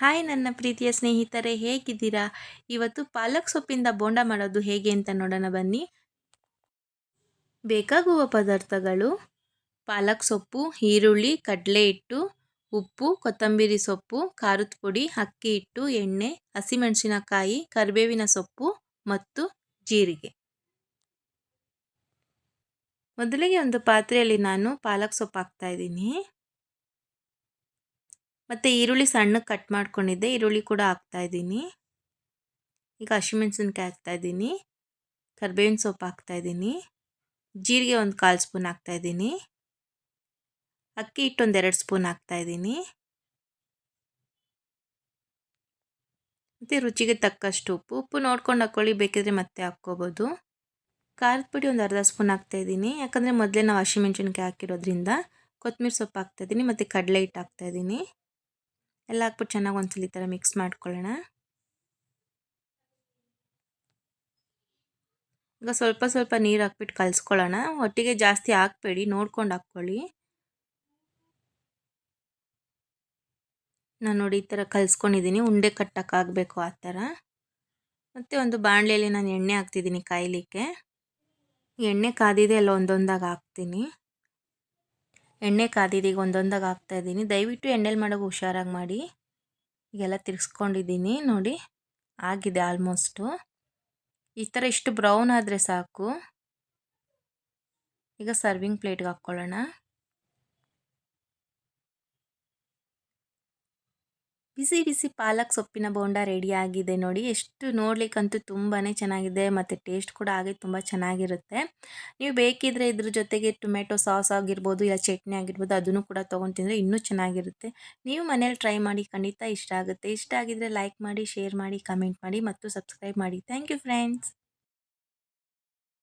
Hi, ನನ್ನ ಪ್ರೀತಿಯ ಸ್ನೇಹಿತರೆ, ಹೇಗಿದ್ದೀರಾ? ಇವತ್ತು ಪಾಲಕ್ ಸೊಪ್ಪಿಂದ ಬೋಂಡ ಮಾಡೋದು ಹೇಗೆ ಅಂತ ನೋಡೋಣ ಬನ್ನಿ. ಬೇಕಾಗುವ ಪದಾರ್ಥಗಳು ಪಾಲಕ್ ಸೊಪ್ಪು, ಈರುಳ್ಳಿ, ಕಡಲೆ ಹಿಟ್ಟು, ಉಪ್ಪು, ಕೊತ್ತಂಬರಿ ಸೊಪ್ಪು, ಖಾರದ ಪುಡಿ, ಅಕ್ಕಿ ಹಿಟ್ಟು, ಎಣ್ಣೆ, ಹಸಿಮೆಣಸಿನಕಾಯಿ, ಕರಿಬೇವಿನ ಸೊಪ್ಪು ಮತ್ತು ಜೀರಿಗೆ. ಮೊದಲಿಗೆ ಒಂದು ಪಾತ್ರೆಯಲ್ಲಿ ನಾನು ಪಾಲಕ್ ಸೊಪ್ಪು ಹಾಕ್ತಾಯಿದ್ದೀನಿ ಮತ್ತು ಈರುಳ್ಳಿ ಸಣ್ಣಕ್ಕೆ ಕಟ್ ಮಾಡ್ಕೊಂಡಿದ್ದೆ. ಈರುಳ್ಳಿ ಕೂಡ ಹಾಕ್ತಾಯಿದ್ದೀನಿ ಈಗ ಹಸಿಮೆಣ್ಸಿನ್ಕಾಯಿ ಹಾಕ್ತಾಯಿದ್ದೀನಿ ಕರ್ಬೇವಿನ ಸೊಪ್ಪು ಹಾಕ್ತಾಯಿದ್ದೀನಿ ಜೀರಿಗೆ ಒಂದು ಕಾಲು ಸ್ಪೂನ್ ಹಾಕ್ತಾಯಿದ್ದೀನಿ ಅಕ್ಕಿ ಹಿಟ್ಟು ಒಂದು ಎರಡು ಸ್ಪೂನ್ ಹಾಕ್ತಾಯಿದ್ದೀನಿ ಮತ್ತು ರುಚಿಗೆ ತಕ್ಕಷ್ಟು ಉಪ್ಪು. ಉಪ್ಪು ನೋಡ್ಕೊಂಡು ಹಾಕ್ಕೊಳ್ಳಿ ಬೇಕಿದ್ರೆ ಮತ್ತೆ ಹಾಕ್ಕೋಬೋದು. ಖಾರದ ಪುಡಿ ಒಂದು ಅರ್ಧ ಸ್ಪೂನ್ ಹಾಕ್ತಾಯಿದ್ದೀನಿ ಯಾಕಂದರೆ ಮೊದಲೇ ನಾವು ಹಸಿಮೆಣ್ಸಿನ್ಕಾಯಿ ಹಾಕಿರೋದ್ರಿಂದ ಕೊತ್ತಂಬರಿ ಸೊಪ್ಪು ಹಾಕ್ತಾಯಿದ್ದೀನಿ ಮತ್ತು ಕಡಲೆ ಹಿಟ್ಟು ಹಾಕ್ತಾಯಿದ್ದೀನಿ ಎಲ್ಲ ಹಾಕ್ಬಿಟ್ಟು ಚೆನ್ನಾಗಿ ಒಂದ್ಸಲ ಈ ಥರ ಮಿಕ್ಸ್ ಮಾಡ್ಕೊಳ್ಳೋಣ. ಈಗ ಸ್ವಲ್ಪ ಸ್ವಲ್ಪ ನೀರು ಹಾಕ್ಬಿಟ್ಟು ಕಲಿಸ್ಕೊಳ್ಳೋಣ. ಒಟ್ಟಿಗೆ ಜಾಸ್ತಿ ಹಾಕ್ಬೇಡಿ, ನೋಡ್ಕೊಂಡು ಹಾಕ್ಕೊಳ್ಳಿ. ನಾನು ನೋಡಿ ಈ ಥರ ಕಲಿಸ್ಕೊಂಡಿದ್ದೀನಿ ಉಂಡೆ ಕಟ್ಟೋಕ್ಕಾಗಬೇಕು ಆ ಥರ. ಮತ್ತು ಒಂದು ಬಾಣಲೆಯಲ್ಲಿ ನಾನು ಎಣ್ಣೆ ಹಾಕ್ತಿದ್ದೀನಿ ಕಾಯಲಿಕ್ಕೆ. ಎಣ್ಣೆ ಕಾದಿದೆ ಅಲ್ಲ, ಒಂದೊಂದಾಗಿ ಹಾಕ್ತೀನಿ. ಎಣ್ಣೆ ಕಾದಿದ್ದೀಗ ಒಂದೊಂದಾಗಿ ಹಾಕ್ತಾಯಿದ್ದೀನಿ ದಯವಿಟ್ಟು ಎಣ್ಣೆಲಿ ಮಾಡೋಕೆ ಹುಷಾರಾಗಿ ಮಾಡಿ. ಈಗೆಲ್ಲ ತಿರ್ಗಿಸ್ಕೊಂಡಿದ್ದೀನಿ ನೋಡಿ. ಆಗಿದೆ ಆಲ್ಮೋಸ್ಟು ಈ ಥರ ಇಷ್ಟು ಬ್ರೌನ್ ಆದರೆ ಸಾಕು. ಈಗ ಸರ್ವಿಂಗ್ ಪ್ಲೇಟ್ಗೆ ಹಾಕ್ಕೊಳ್ಳೋಣ ಬಿಸಿ ಬಿಸಿ ಪಾಲಕ್ ಸೊಪ್ಪಿನ ಬೋಂಡ ರೆಡಿಯಾಗಿದೆ ನೋಡಿ. ಎಷ್ಟು ನೋಡ್ಲಿಕ್ಕಂತೂ ತುಂಬಾ ಚೆನ್ನಾಗಿದೆ ಮತ್ತು ಟೇಸ್ಟ್ ಕೂಡ ಹಾಗೆ ತುಂಬ ಚೆನ್ನಾಗಿರುತ್ತೆ. ನೀವು ಬೇಕಿದ್ರೆ ಇದ್ರ ಜೊತೆಗೆ ಟೊಮೆಟೊ ಸಾಸ್ ಆಗಿರ್ಬೋದು, ಇಲ್ಲ ಚಟ್ನಿ ಆಗಿರ್ಬೋದು ಅದನ್ನು ಕೂಡ ತೊಗೊಂಡು ಇನ್ನೂ ಚೆನ್ನಾಗಿರುತ್ತೆ. ನೀವು ಮನೇಲಿ ಟ್ರೈ ಮಾಡಿ ಖಂಡಿತ ಇಷ್ಟ ಆಗುತ್ತೆ. ಇಷ್ಟ ಆಗಿದ್ರೆ ಲೈಕ್ ಮಾಡಿ, ಶೇರ್ ಮಾಡಿ, ಕಮೆಂಟ್ ಮಾಡಿ ಮತ್ತು ಸಬ್ಸ್ಕ್ರೈಬ್ ಮಾಡಿ. Thank you friends.